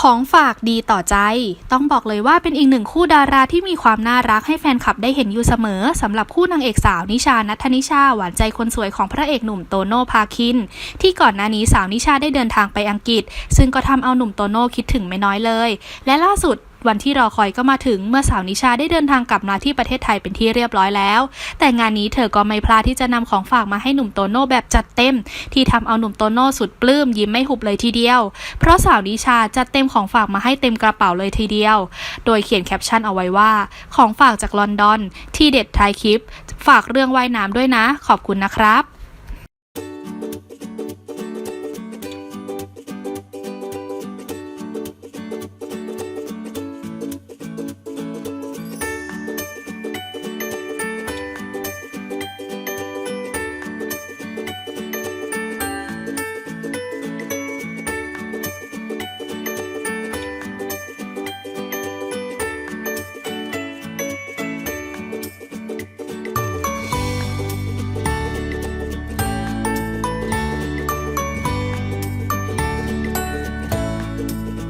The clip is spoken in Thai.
ของฝากดีต่อใจ ต้องบอกเลยว่าเป็นอีกหนึ่งคู่ดาราที่มีความน่ารักให้แฟนคลับได้เห็นอยู่เสมอสำหรับคู่นางเอกสาวนิชานัทนิชาหวานใจคนสวยของพระเอกหนุ่มโตโน่พาคิน ที่ก่อนหน้านี้สาวนิชาได้เดินทางไปอังกฤษ ซึ่งก็ทำเอาหนุ่มโตโน่คิดถึงไม่น้อยเลย และล่าสุด วันที่รอคอยก็มาถึงเมื่อสาวนิชาได้เดินทางกลับมาที่ประเทศไทยเป็นที่เรียบร้อยแล้ว แต่งานนี้เธอก็ไม่พลาดที่จะนำของฝากมาให้หนุ่มโตโน่แบบจัดเต็ม ที่ทำเอาหนุ่มโตโน่สุดปลื้มยิ้มไม่หุบเลยทีเดียว เพราะสาวนิชาจัดเต็มของฝากมาให้เต็มกระเป๋าเลยทีเดียว โดยเขียนแคปชั่นเอาไว้ว่า ของฝากจากลอนดอน ที่เด็ดท้ายคลิป ฝากเรื่องว่ายน้ำด้วยนะ ขอบคุณนะครับ